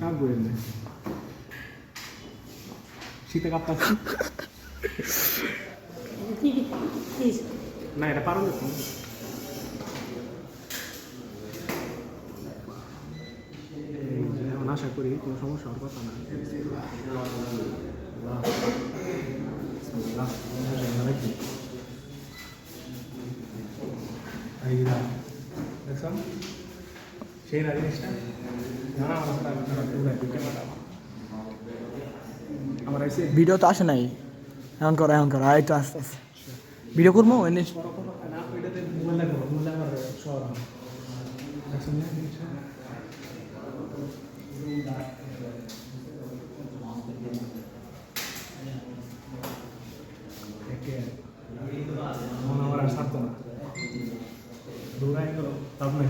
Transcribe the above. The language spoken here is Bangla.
কাঁপবো এমনি শীতে কাঁপতাছে কি কি কি না এটা পারো না আশা করি কোনো সমস্যা হওয়ার কথা না এই যে দাও। করে এসে ভিডিও তো আসে নাই এখন করো এখন করো আরেকটু আস্তে আস্তে ভিডিও করব এনে মনে আমার আর ছাড়তো না দৌড়াই গেল তাপ নাই